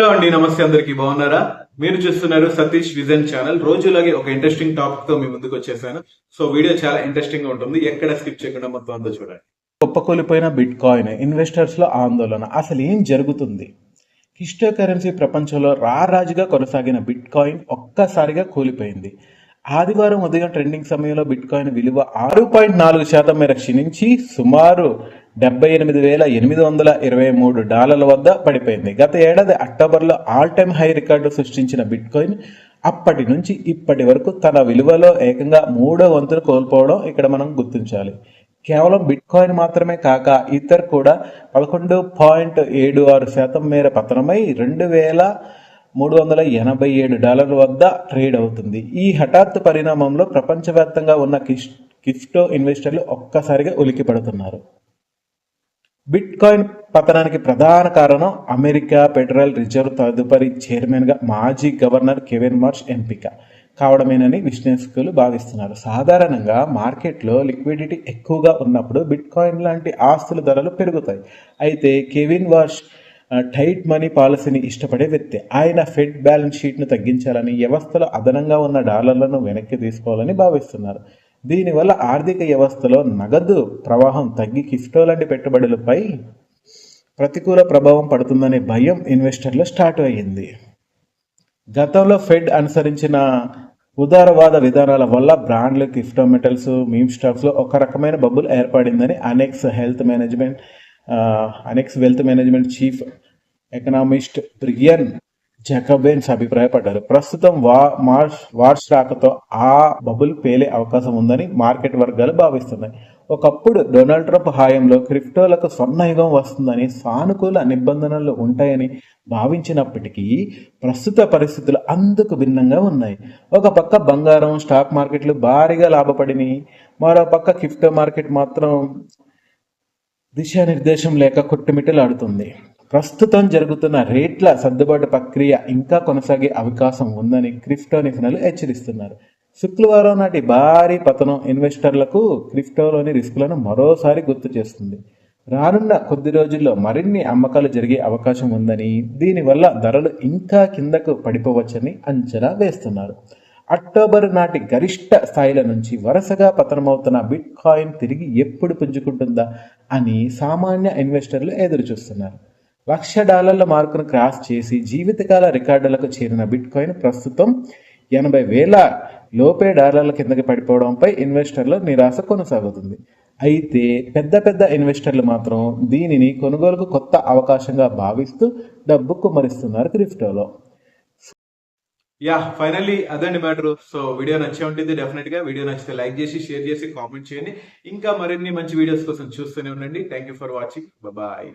Hello అండి నమస్తే అందరికి. బాగున్నారా? మీరు చూస్తున్నారు సతీష్ విజన్ ఛానల్. రోజులాగే ఒక ఇంట్రెస్టింగ్ టాపిక్తో మీ ముందుకు వచ్చేసాను. సో వీడియో చాలా ఇంట్రెస్టింగ్గా ఉంటుంది. ఎక్కడ స్కిప్ చేయకుండా మొత్తం అంతా చూడండి. కుప్పకూలిపోయిన బిట్ కాయిన్ ఇన్వెస్టర్స్లో ఆందోళన అసలు ఏం జరుగుతుంది? క్రిప్టో కరెన్సీ ప్రపంచంలో రారాజుగా కొనసాగిన బిట్ కాయిన్ ఒక్కసారిగా కూలిపోయింది. ఆదివారం ఉదయం ట్రెండింగ్ సమయంలో బిట్ కాయిన్ విలువ ఆరు పాయింట్ నాలుగు శాతం మేర క్షీణించి సుమారు డెబ్బై ఎనిమిది వేల ఎనిమిది వందల ఇరవై మూడు డాలర్ల వద్ద పడిపోయింది. గత ఏడాది అక్టోబర్లో ఆల్ టైమ్ హై రికార్డు సృష్టించిన బిట్కాయిన్ అప్పటి నుంచి ఇప్పటి వరకు తన విలువలో ఏకంగా మూడో వంతును కోల్పోవడం ఇక్కడ మనం గుర్తించాలి. కేవలం బిట్ కాయిన్ మాత్రమే కాక ఇతర్ కూడా పదకొండు పాయింట్ ఏడు ఆరు శాతం మేర పతనమై రెండు వేల మూడు వందల ఎనభై ఏడు డాలర్ల వద్ద ట్రేడ్ అవుతుంది. ఈ హఠాత్తు పరిణామంలో ప్రపంచవ్యాప్తంగా ఉన్న కిస్ క్రిప్టో ఇన్వెస్టర్లు ఒక్కసారిగా ఉలికి పడుతున్నారు. బిట్ కాయిన్ పతనానికి ప్రధాన కారణం అమెరికా ఫెడరల్ రిజర్వ్ తదుపరి చైర్మన్గా మాజీ గవర్నర్ కెవిన్ మార్చ్ ఎంపిక. కావడమేనని విశ్లేషకులు భావిస్తున్నారు. సాధారణంగా మార్కెట్లో లిక్విడిటీ ఎక్కువగా ఉన్నప్పుడు బిట్ కాయిన్ లాంటి ఆస్తుల ధరలు పెరుగుతాయి. అయితే కెవిన్ వాష్ టైట్ మనీ పాలసీని ఇష్టపడే వ్యక్తి. ఆయన ఫెడ్ బ్యాలెన్స్ షీట్ను తగ్గించాలని వ్యవస్థలో అదనంగా ఉన్న డాలర్లను వెనక్కి తీసుకోవాలని భావిస్తున్నారు. దీనివల్ల ఆర్థిక వ్యవస్థలో నగదు ప్రవాహం తగ్గి కిఫ్టో లాంటి పెట్టుబడులపై ప్రతికూల ప్రభావం పడుతుందనే భయం ఇన్వెస్టర్లో స్టార్ట్ అయ్యింది. గతంలో ఫెడ్ అనుసరించిన ఉదారవాద విధానాల వల్ల బ్రాండ్లు క్రిప్టో మెటల్స్ మీమ్ స్టాక్స్లో ఒక రకమైన బబుల్ ఏర్పడిందని Annex health management Annex wealth management chief economist Brian Jacobsen అభిప్రాయపడ్డారు. ప్రస్తుతం వా మార్చ్ వార్ష్ రాకతో ఆ బబుల్ పేలే అవకాశం ఉందని మార్కెట్ వర్గాలు భావిస్తున్నాయి. ఒకప్పుడు డొనాల్డ్ ట్రంప్ హాయంలో క్రిప్టోలకు స్వర్ణయుగం వస్తుందని సానుకూల నిబంధనలు ఉంటాయని భావించినప్పటికీ ప్రస్తుత పరిస్థితులు అందుకు భిన్నంగా ఉన్నాయి. ఒక పక్క బంగారం స్టాక్ మార్కెట్లు భారీగా లాభపడినాయి. మరో పక్క క్రిప్టో మార్కెట్ మాత్రం దిశానిర్దేశం లేక కొట్టుమిట్టలాడుతుంది. ప్రస్తుతం జరుగుతున్న రేట్ల సర్దుబాటు ప్రక్రియ ఇంకా కొనసాగే అవకాశం ఉందని క్రిప్టో నిపుణులు హెచ్చరిస్తున్నారు. శుక్రవారం నాటి భారీ పతనం ఇన్వెస్టర్లకు క్రిప్టోలోని రిస్కులను మరోసారి గుర్తు చేస్తుంది. రానున్న కొద్ది రోజుల్లో మరిన్ని అమ్మకాలు జరిగే అవకాశం ఉందని దీనివల్ల ధరలు ఇంకా కిందకు పడిపోవచ్చని అంచనా వేస్తున్నారు. అక్టోబర్ నాటి గరిష్ట స్థాయిల నుంచి వరుసగా పతనమవుతున్న బిట్ కాయిన్ తిరిగి ఎప్పుడు పుంజుకుంటుందా అని సామాన్య ఇన్వెస్టర్లు ఎదురు చూస్తున్నారు లక్ష డాలర్ల మార్కును క్రాస్ చేసి జీవితకాల రికార్డులకు చేరిన బిట్ కాయిన్ ప్రస్తుతం ఎనభై వేల లోపే డాలర్ల కిందకి పడిపోవడంపై ఇన్వెస్టర్ల నిరాశ కొనసాగుతుంది. అయితే పెద్ద పెద్ద ఇన్వెస్టర్లు మాత్రం దీనిని కొనుగోలుకు కొత్త అవకాశంగా భావిస్తూ డబ్బు కుమ్మరిస్తున్నారు క్రిప్టోలో. యా ఫైనల్లీ అదండి మ్యాటర్ సో వీడియో నచ్చే ఉంటుంది డెఫినెట్గా. వీడియో నచ్చితే లైక్ చేసి షేర్ చేసి కామెంట్ చేయండి. ఇంకా మరిన్ని మంచి వీడియోస్ కోసం చూస్తూనే ఉండండి. Thank you for watching bye